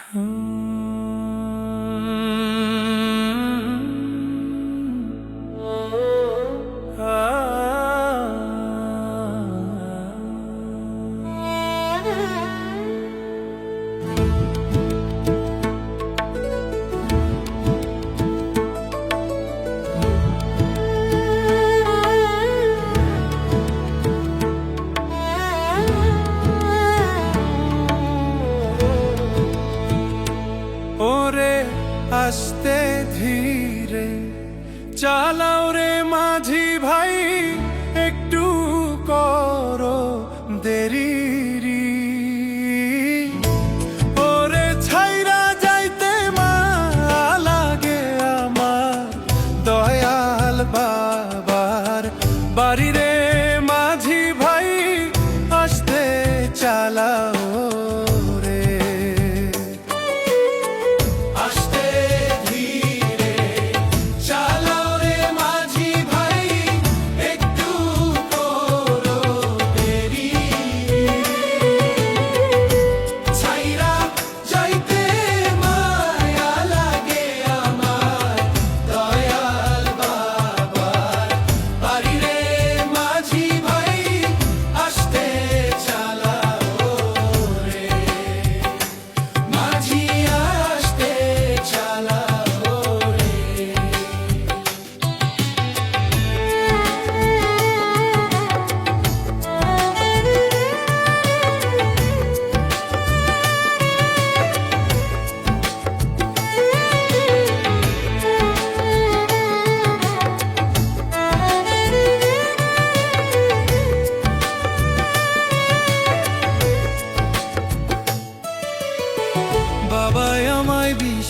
ওরে আস্তে ধীরে চালাও রে মাঝি ভাই, একটু করো দেরি ওরে যাইতে মা লাগে আমার বাবার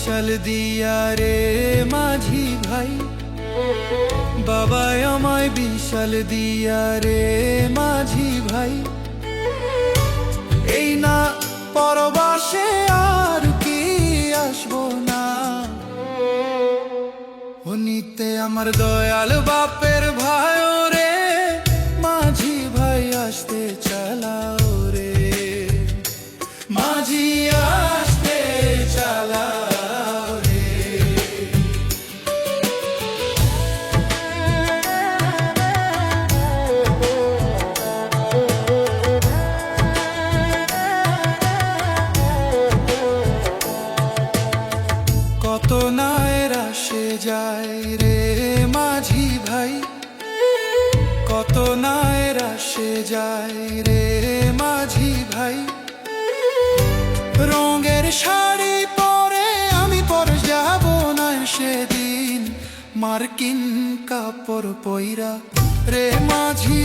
বিশাল দিয়া রে মাঝি ভাই। বাবা আমায় বিশাল দিয়া রে মাঝি ভাই। এই না পরবাসে আর কি আসব না। উনিতে আমার দয়াল বাপের যায় রে মাঝি ভাই। রঙের শাড়ি পরে আমি পরে যাব না সেদিন। মার্কিন কাপড় পইরা রে মাঝি